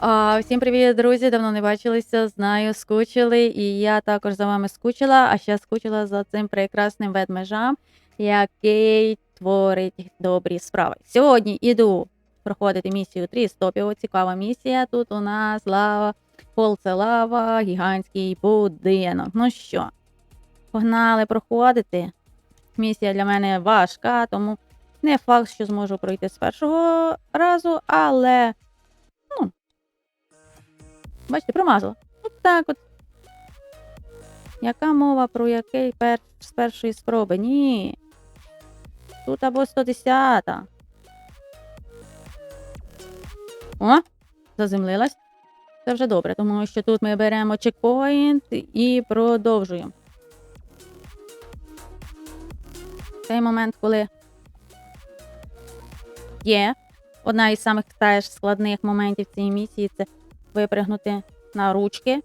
Всім привіт, друзі! Давно не бачилися, знаю, скучили. І я також за вами скучила, а ще скучила за цим прекрасним ведмежам, який творить добрі справи. Сьогодні іду проходити місію 3 стопів. Цікава місія. Тут у нас лава, пол це лава, гігантський будинок. Ну що, погнали проходити. Місія для мене важка, тому не факт, що зможу пройти з першого разу, але. Бачите, промазала. От так от. Яка мова про який пер... з першої спроби? Ні. Тут або 110. О, заземлилась. Це вже добре, тому що тут ми беремо чекпоінт і продовжуємо. Цей момент, коли є одна із самих теж складних моментів цієї місії це випригнути на ручки.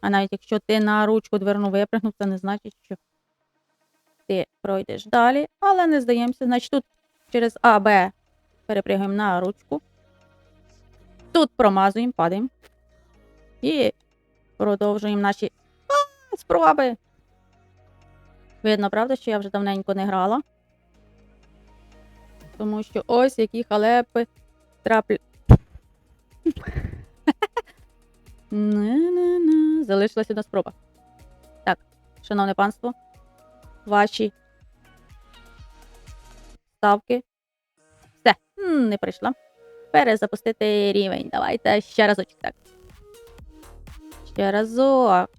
А навіть якщо ти на ручку дверну випригнув, це не значить, що ти пройдеш далі. Але не здаємося. Значить, тут через А, Б перепригуємо на ручку. Тут промазуємо, падаємо. І продовжуємо наші а, спроби. Видно, правда, що я вже давненько не грала. Тому що ось які халепи траплю. Не-не-не. Залишилась одна спроба. Так, шановне панство, ваші ставки. Все, не прийшла. Перезапустити рівень. Давайте ще разочок так. Ще разок.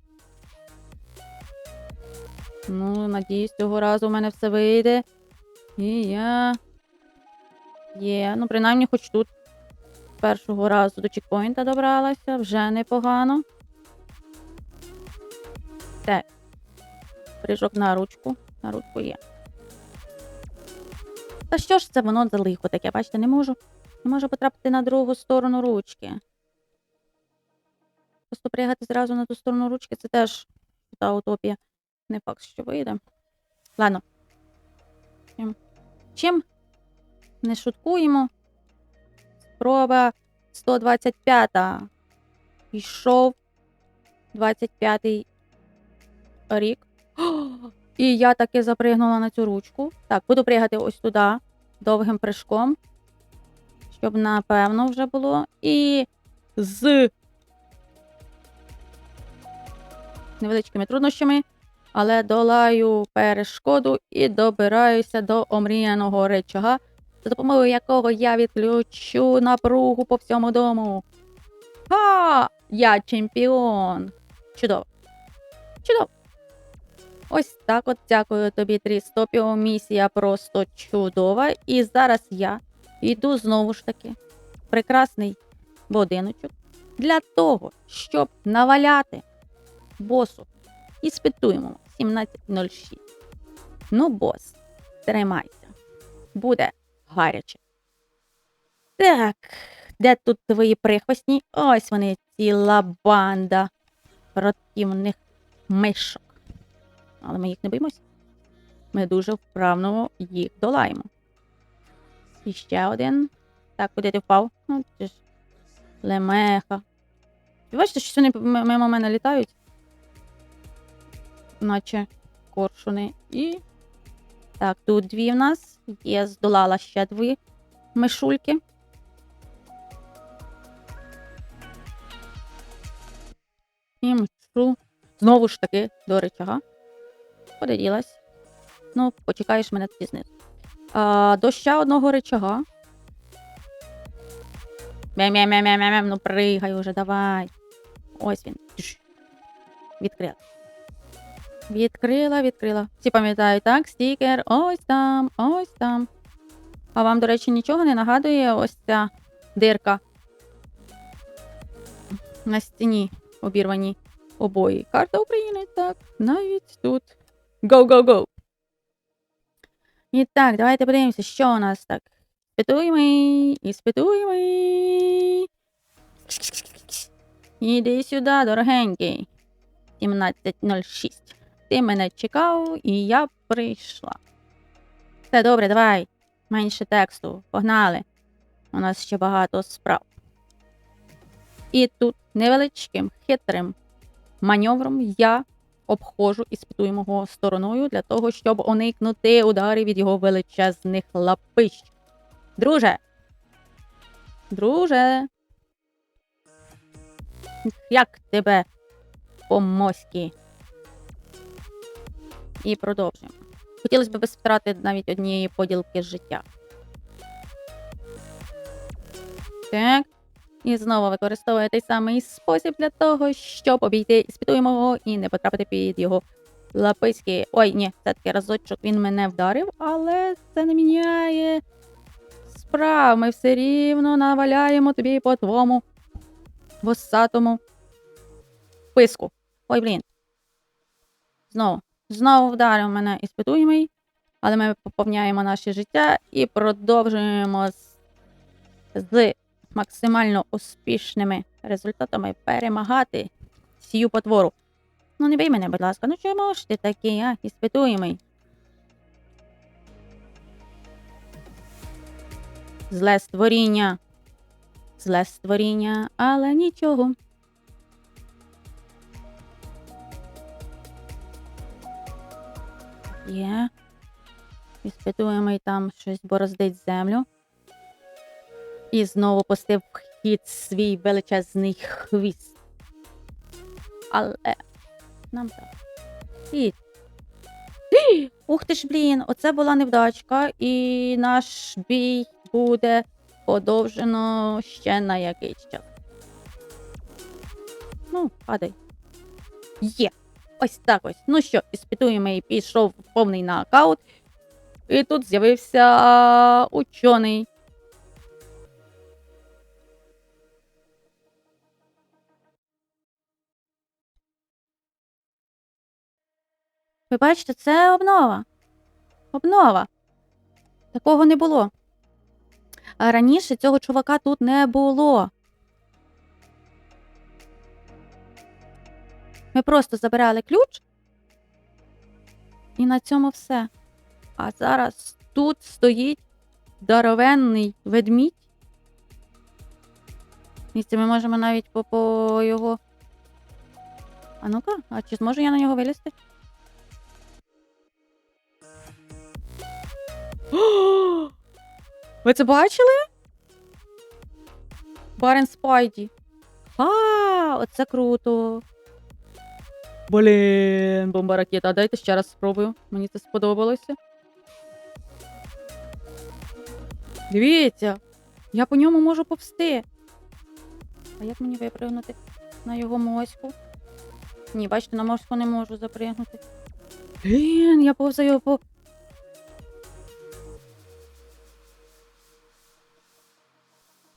Ну, надіюсь, цього разу у мене все вийде. І я. Є. Ну, принаймні, хоч тут першого разу до чекпоінта добралася, вже непогано. Так. Прыжок на ручку. На ручку є. Та що ж це воно за лихо таке? Бачите, не можу. Не можу потрапити на другу сторону ручки. Просто пригати зразу на ту сторону ручки це теж та утопія. Не факт, що вийде. Ладно. Чим? Не шуткуємо. Спроба 125. Пішов 25-й рік. І я таки запригнула на цю ручку. Так, буду пригати ось туди довгим прыжком. Щоб напевно вже було. І з невеличкими труднощами але долаю перешкоду і добираюся до омріяного речага, за допомогою якого я відключу напругу по всьому дому. Ха! Я чемпіон! Чудово! Чудово! Ось так от дякую тобі, Трістопіо. Місія просто чудова. І зараз я йду знову ж таки в прекрасний будиночок для того, щоб наваляти босу. І спитуємо 17.06. Ну, бос, тримайся. Буде гаряче. Так, де тут твої прихвостні? Ось вони, ціла банда противних мишок. Але ми їх не боїмось. Ми дуже вправно їх долаємо. І ще один. Так, куди ти впав? Ну, це ж лемеха. Ви бачите, що вони мимо мене літають? наче коршуни. І. Так, тут дві в нас. Є, здолала ще дві мишульки. І мчу. Знову ж таки до речага. Куди? Ну, почекаєш мене тоді. А, До ще одного речага. Мем-мем-мем-мем-мем, ну пригай уже, давай. Ось він. Відкрила. Відкрила, відкрила. Всі пам'ятають, так? Стікер, ось там, ось там. А вам, до речі, нічого не нагадує ось ця дирка на стіні обірвані обої. Карта України, так, навіть тут. Go-go-go! І так, давайте подивимося, що у нас так. Спитуємо і спитуємо. Іди сюди, дорогенький. 17.06. Ти мене чекав, і я прийшла. Все добре, давай. Менше тексту. Погнали. У нас ще багато справ. І тут невеличким хитрим маневром я обходжу іспитуємого стороною для того, щоб уникнути ударів від його величезних лапищ. Друже. Друже. Як тебе по моськи? І продовжуємо. Хотілося б без втрати навіть однієї поділки життя. Так. І знову використовує той самий спосіб для того, щоб обійти іспитуємого і не потрапити під його лаписьки. Ой, ні, все-таки разочок він мене вдарив, але це не міняє справ. Ми все рівно наваляємо тобі по твому восатому писку. Ой, блін. Знову. Знову вдарив мене іспитуємий, але ми поповняємо наше життя і продовжуємо з, з максимально успішними результатами перемагати сію потвору. Ну, не бий мене, будь ласка, ну чому ж ти такий, а? Іспитуємий. Зле створіння. Зле створіння, але нічого. Є. Іспитуємий там щось бороздить землю. І знову пустив в хід свій величезний хвіст. Але нам так. І... Ух ти ж, блін, оце була невдачка, і наш бій буде подовжено ще на якийсь час. Ну, падай. Є. Ось так ось. Ну що, іспитуємий пішов в повний нокаут. І тут з'явився учений. Ви бачите, це обнова. Обнова. Такого не було. А раніше цього чувака тут не було. Ми просто забирали ключ. І на цьому все. А зараз тут стоїть здоровенний ведмідь. Місце ми можемо навіть по, по його. А ну-ка, а чи зможу я на нього вилізти? Ви це бачили? Барен Спайді. А, оце круто. Блін, бомба ракета. Дайте ще раз спробую. Мені це сподобалося. Дивіться, я по ньому можу повсти. А як мені випригнути на його моську? Ні, бачите, на моську не можу запригнути. Блін, я повзаю по.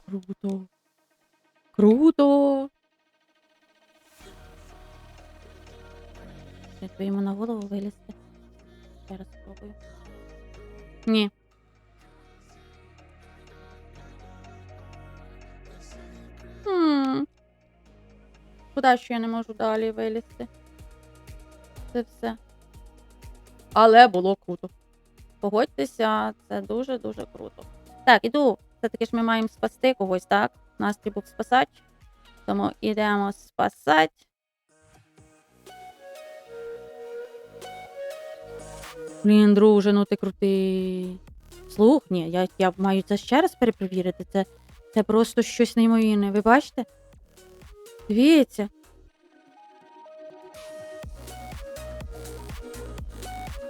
Круто. Круто. Треба йому на голову вилізти. Ще раз спробую. Ні. Куда що я не можу далі вилізти? Це все. Але було круто. Погодьтеся, це дуже-дуже круто. Так, іду. Все-таки ж ми маємо спасти когось, так? Настрій був спасати. Тому йдемо спасати. Блін, друже, ну ти крутий. Слух, ні, я, я маю це ще раз перепровірити. Це, це просто щось неймовірне. Ви бачите? Дивіться.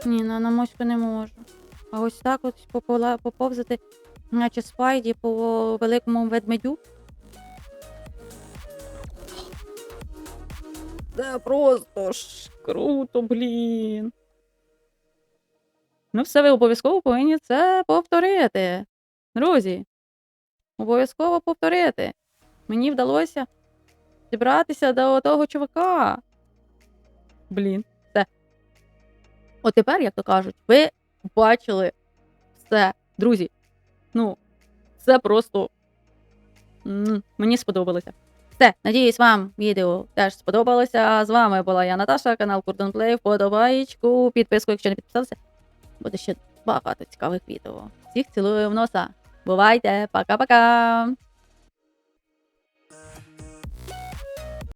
Ні, на, на моську не можу. А ось так от попола, поповзати, наче спайді по великому ведмедю. Це просто ж круто, блін. Ну, все, ви обов'язково повинні це повторити. Друзі. Обов'язково повторити. Мені вдалося зібратися до того чувака. Блін, все. От тепер, як то кажуть, ви бачили все. Друзі. Ну, це просто мені сподобалося. Все, надіюсь, вам відео теж сподобалося. З вами була я Наташа, канал Курдон Плей. Вподобаєчку, підписку, якщо не підписалися. Буде ще багато цікавих відео. Всіх цілую в носа. Бувайте, пока-пока!